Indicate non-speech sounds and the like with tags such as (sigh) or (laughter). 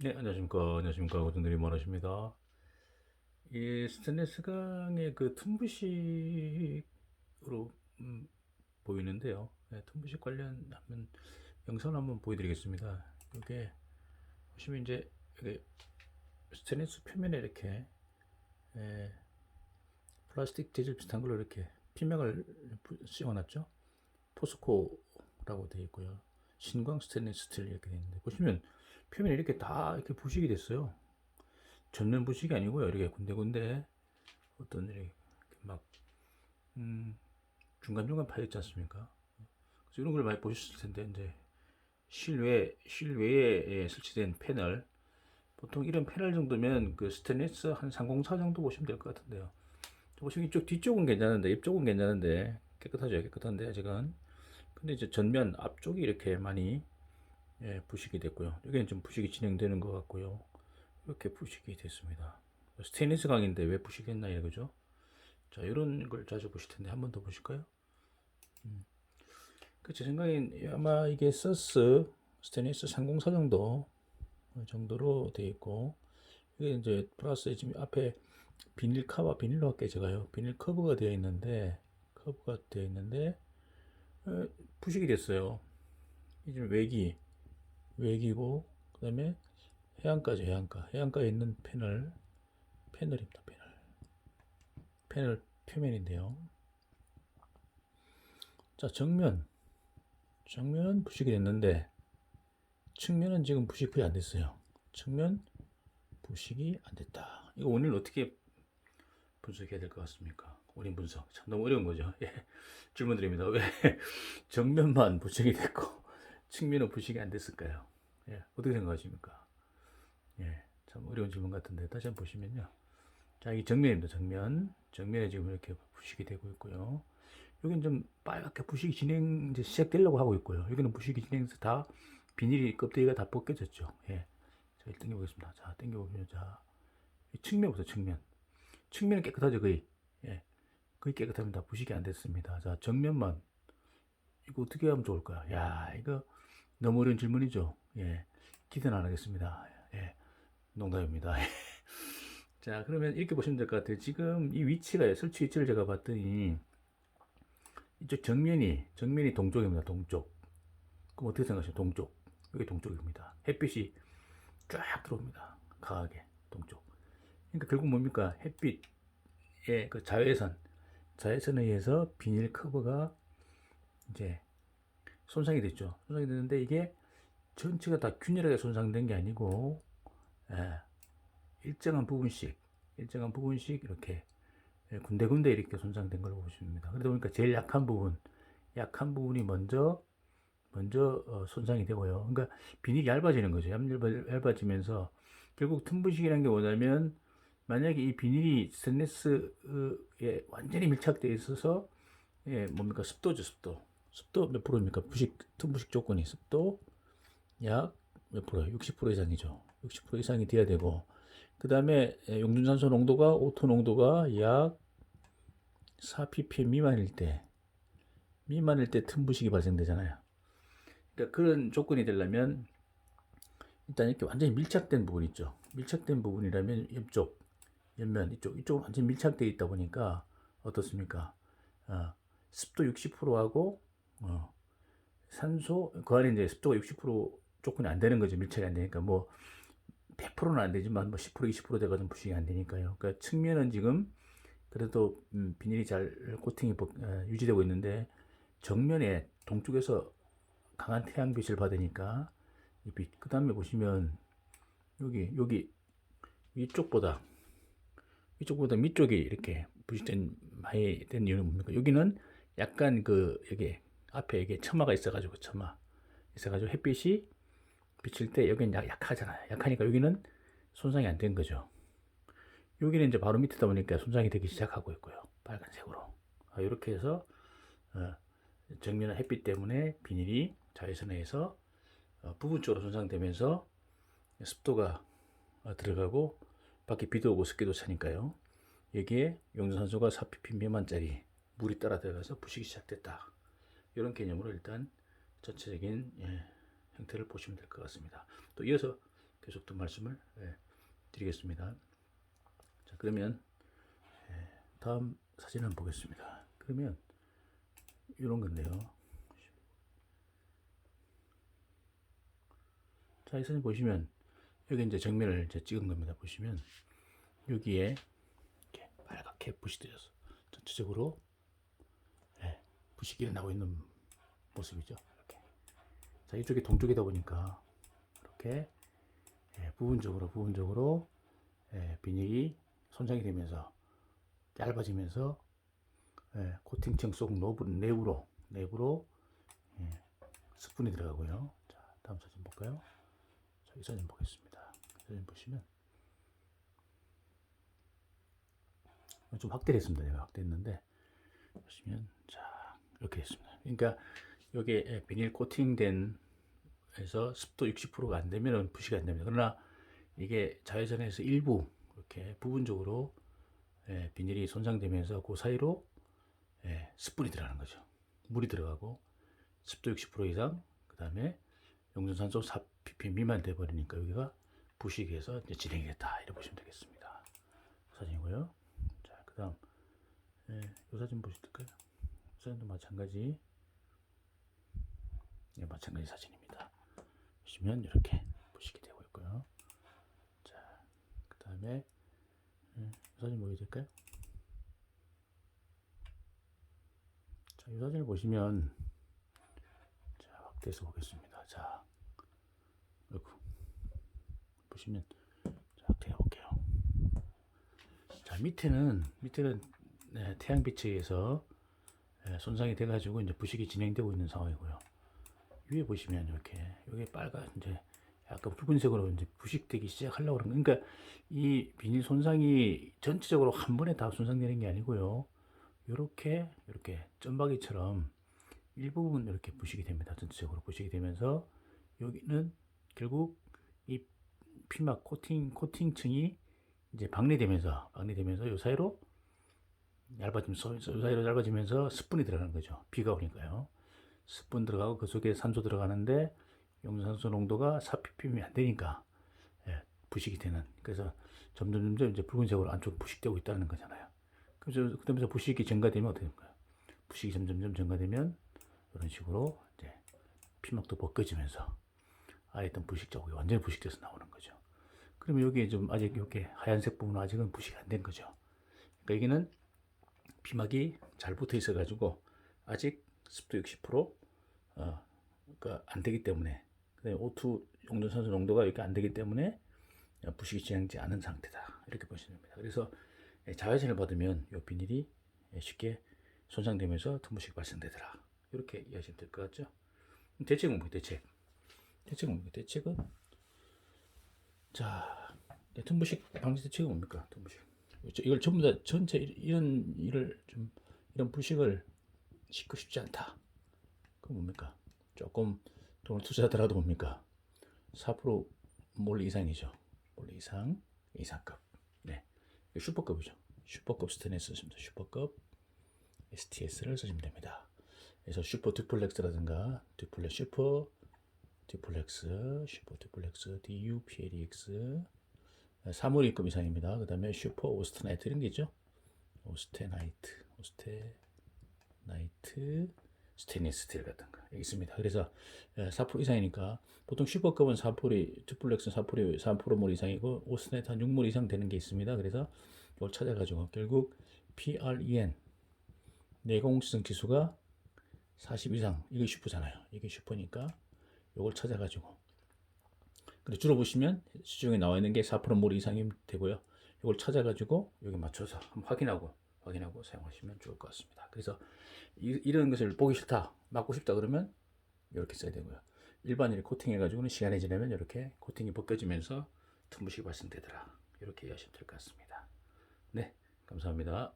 네, 안녕하십니까. 안녕하십니까. 고등들이 말하십니다. 이 스테인리스 강의 그 tum부식으로 음, 보이는데요. 네, tum부식 관련하면 영상 한번 보여드리겠습니다. 이게 보시면 이제 이게 스테인리스 표면에 이렇게 예, 플라스틱 재질 비슷한 걸로 이렇게 피맥을 씌워놨죠. 포스코라고 되어 있고요. 신광 스테인리스 스틸 이렇게 되어 있는데 보시면 표면이 이렇게 다 이렇게 부식이 됐어요. 전면 부식이 아니고요. 이렇게 군데군데 어떤 이렇게 막 음, 중간중간 파였지 않습니까? 그래서 이런 걸 많이 보셨을 텐데 이제 실외 실외에 설치된 패널 보통 이런 패널 정도면 그 스테인리스 한 304 정도 보시면 될 것 같은데요. 보시면 이쪽 뒤쪽은 괜찮은데 이쪽은 괜찮은데 깨끗하죠 깨끗한데 아직은 근데 이제 전면 앞쪽이 이렇게 많이 예, 부식이 됐고요. 여기는 좀 부식이 진행되는 것 같고요. 이렇게 부식이 됐습니다. 스테인리스 강인데 왜 부식했나 이거죠? 자, 이런 걸 자주 보실 텐데 한 번 더 보실까요? 음. 그제 생각엔 아마 이게 서스 스테인리스 304 정도 정도로 되어 있고 이게 이제 플러스 지금 앞에 비닐 커버 비닐로 깨져가요. 비닐 커버가 되어 있는데 커버가 되어 있는데 어, 부식이 됐어요. 이제 외기 외기고 그 다음에 해안가죠 해안가. 해안가에 있는 패널 패널입니다 패널. 패널 표면인데요. 자 정면. 정면은 부식이 됐는데 측면은 지금 부식 거의 안 됐어요. 측면 부식이 안 됐다. 이거 원인을 어떻게 분석해야 될 것 같습니까? 원인 분석. 참 너무 어려운 거죠. (laughs) 예. 질문 드립니다. 왜 (laughs) 정면만 부식이 됐고 측면은 부식이 안 됐을까요? 예, 어떻게 생각하십니까? 예, 참 어려운 질문 같은데 다시 한번 보시면요. 자, 이 정면입니다. 정면. 정면에 지금 이렇게 부식이 되고 있고요. 여기는 좀 빨갛게 부식이 진행 이제 시작되려고 하고 있고요. 여기는 부식이 진행해서 다 비닐이 껍데기가 다 벗겨졌죠. 예. 자, 일단 당겨 보겠습니다. 자, 당겨보면 자, 이 측면부터 측면. 측면은 깨끗하죠, 거의. 예. 거의 깨끗합니다. 부식이 안 됐습니다. 자, 정면만. 이거 어떻게 하면 좋을까요? 야, 이거 너무 어려운 질문이죠. 예. 기대는 안 하겠습니다. 예. 농담입니다. (laughs) 자, 그러면 이렇게 보시면 될 것 같아요. 지금 이 위치가, 설치 위치를 제가 봤더니, 이쪽 정면이, 정면이 동쪽입니다. 동쪽. 그럼 어떻게 생각하세요? 동쪽. 여기 동쪽입니다. 햇빛이 쫙 들어옵니다. 강하게. 동쪽. 그러니까 결국 뭡니까? 햇빛의 그 자외선, 자외선에 의해서 비닐 커버가 이제 손상이 됐죠. 손상이 됐는데 이게 전체가 다 균일하게 손상된 게 아니고 예, 일정한 부분씩 일정한 부분씩 이렇게 예, 군데군데 이렇게 손상된 걸로 보시면 됩니다. 그러다 보니까 제일 약한 부분 약한 부분이 먼저 먼저 어, 손상이 되고요. 그러니까 비닐이 얇아지는 거죠. 얇- 얇아 지면서 결국 틈부식이라는 게 뭐냐면 만약에 이 비닐이 스테인리스에 완전히 밀착되어 있어서 예, 뭡니까 습도죠 습도 습도 몇 프로입니까? 부식, 틈부식 조건이 습도 약 몇 프로? 60% 이상이죠. 60% 이상이 돼야 되고, 그 다음에 용준산소 농도가, 오토 농도가 약 4ppm 미만일 때, 미만일 때 틈부식이 발생되잖아요. 그러니까 그런 조건이 되려면, 일단 이렇게 완전히 밀착된 부분 있죠. 밀착된 부분이라면 옆쪽, 옆면, 이쪽, 이쪽은 완전히 밀착되어 있다 보니까, 어떻습니까? 어, 습도 60%하고 어, 산소 그 안에 이제 습도가 60% 조건이 안 되는 거죠 밀착이 안 되니까 뭐 100%는 안 되지만 뭐 10% 20% 돼가지고 부식이 안 되니까요. 그러니까 측면은 지금 그래도 음, 비닐이 잘 코팅이 복- 어, 유지되고 있는데 정면에 동쪽에서 강한 태양빛을 받으니까 이 빛. 그 다음에 보시면 여기 여기 위쪽보다 위쪽보다 밑쪽이 이렇게 부식된 많이 된 이유는 뭡니까? 여기는 약간 그 여기 앞에 이게 처마가 있어가지고 처마 있어가지고 햇빛이 비칠 때 여기는 약, 약하잖아요. 약하니까 여기는 손상이 안 된 거죠. 여기는 이제 바로 밑에다 보니까 손상이 되기 시작하고 있고요. 빨간색으로. 아, 이렇게 해서 어, 정면의 햇빛 때문에 비닐이 자외선에 의해서 어, 부분적으로 손상되면서 습도가 어, 들어가고 밖에 비도 오고 습기도 차니까요. 여기에 용산소가 4ppm 미만짜리 물이 따라 들어가서 부식이 시작됐다. 이런 개념으로 일단 전체적인 예, 형태를 보시면 될 것 같습니다. 또 이어서 계속 또 말씀을 예, 드리겠습니다. 자 그러면 예, 다음 사진 한번 보겠습니다. 그러면 이런 건데요. 자, 이 사진 보시면 여기 이제 정면을 이제 찍은 겁니다. 보시면 여기에 이렇게 빨갛게 붓이 되어서 전체적으로 예, 붓이 일어나고 있는 모습이죠. 자, 이쪽이 동쪽이다 보니까 이렇게 예, 부분적으로 부분적으로 예, 비닐이 손상이 되면서 얇아지면서 예, 코팅층 속 노브, 내부로 내부로 예, 스푼이 들어가고요. 자, 다음 사진 볼까요? 자, 이 사진 보겠습니다. 이 사진 보시면 좀 확대했습니다. 제가 확대했는데 보시면 자 이렇게 됐습니다. 그러니까 여기에 예, 비닐 코팅된 해서 습도 60%가 안 되면 부식이 안 됩니다. 그러나 이게 자외선에서 일부 이렇게 부분적으로 예, 비닐이 손상되면서 그 사이로 예, 습분이 들어가는 거죠. 물이 들어가고 습도 60% 이상 그 다음에 용존산소 4ppm 미만 돼 버리니까 여기가 부식해서 이제 진행이 됐다 이렇게 보시면 되겠습니다. 사진이고요. 자 그 다음 예, 이 사진 보실까요? 이 사진도 마찬가지 예, 마찬가지 사진입니다. 보시면 이렇게 부식이 되고 있고요. 자 그 다음에 예, 이 사진 보여야 될까요? 자, 이 사진을 보시면 자, 확대해서 보겠습니다. 자, 이렇게 보시면 자, 확대해 볼게요. 자, 밑에는 밑에는 네, 태양빛에 의해서 예, 손상이 돼 가지고 이제 부식이 진행되고 있는 상황이고요. 위에 보시면 이렇게 여기 빨간 이제 약간 붉은색으로 이제 부식되기 시작하려고 그러는 거예요. 그러니까 이 비닐 손상이 전체적으로 한 번에 다 손상되는 게 아니고요. 이렇게 이렇게 점박이처럼 일부분 이렇게 부식이 됩니다. 전체적으로 부식이 되면서 여기는 결국 이 피막 코팅 코팅층이 이제 박리되면서 박리되면서 요 사이로 얇아지면서 요 사이로 얇아지면서 스푼이 들어가는 거죠. 비가 오니까요. 스푼 들어가고 그 속에 산소 들어가는데 용산소 농도가 4ppm이 안 되니까 예, 부식이 되는. 그래서 점점 점점 이제 붉은색으로 안쪽 부식되고 있다는 거잖아요. 그래서 그다음에 부식이 증가되면 어떻게 될까요? 부식이 점점점 증가되면 이런 식으로 이제 피막도 벗겨지면서 아예 있던 부식 자국이 완전히 부식돼서 나오는 거죠. 그러면 여기에 좀 아직 이렇게 하얀색 부분은 아직은 부식이 안 된 거죠. 그러니까 여기는 피막이 잘 붙어 있어 가지고 아직 습도 60% 어, 그러니까 안 되기 때문에 그다음에 O2 용존산소 농도가 이렇게 안 되기 때문에 부식이 진행되지 않은 상태다 이렇게 보시면 됩니다. 그래서 예, 자외선을 받으면 이 비닐이 예, 쉽게 손상되면서 tum부식 발생되더라 이렇게 이해하시면 될 것 같죠? 대책은 뭐예요? 대책 대책은 뭡니까? 대책은 자 네, tum부식 방지 대책은 뭡니까? tum부식 이걸 전부 다 전체 이런 일을 좀 이런 부식을 싣고 싶지 않다. 그건 뭡니까? 조금 돈을 투자하더라도 뭡니까? 4%몰 이상이죠. 몰 이상, 이상급. 네. 슈퍼급이죠. 슈퍼급 스테인레스 쓰시면 슈퍼급 STS를 쓰시면 됩니다. 그래서 슈퍼 듀플렉스라든가 듀플렉 슈퍼 듀플렉스, 슈퍼 듀플렉스, DU, PLEX 3월이급 이상입니다. 그 다음에 슈퍼 오스테나이트 이런 게 있죠. 오스테나이트, 오스테 나이트, 스테인리스 스틸 같은 거 있습니다. 그래서 4% 이상이니까 보통 슈퍼급은 4%이 듀플렉스 4%이 3%몰 이상이고 오스테나이트 한 6몰 이상 되는 게 있습니다. 그래서 이걸 찾아가지고 결국 PREN 내공식성 지수가 40 이상 이게 슈퍼잖아요. 이게 슈퍼니까 이걸 찾아가지고 근데 주로 보시면 시중에 나와 있는 게 4%몰 이상이 되고요. 이걸 찾아가지고 여기 맞춰서 한번 확인하고 확인하고 사용하시면 좋을 것 같습니다. 그래서 이, 런 것을 보기 싫다, 맞고 싶다 그러면 이렇게 써야 되고요. 일반인이 코팅해가지고는 시간이 지나면 이렇게 코팅이 벗겨지면서 tum부식이 발생되더라. 이렇게 이해하시면 될 것 같습니다. 네, 감사합니다.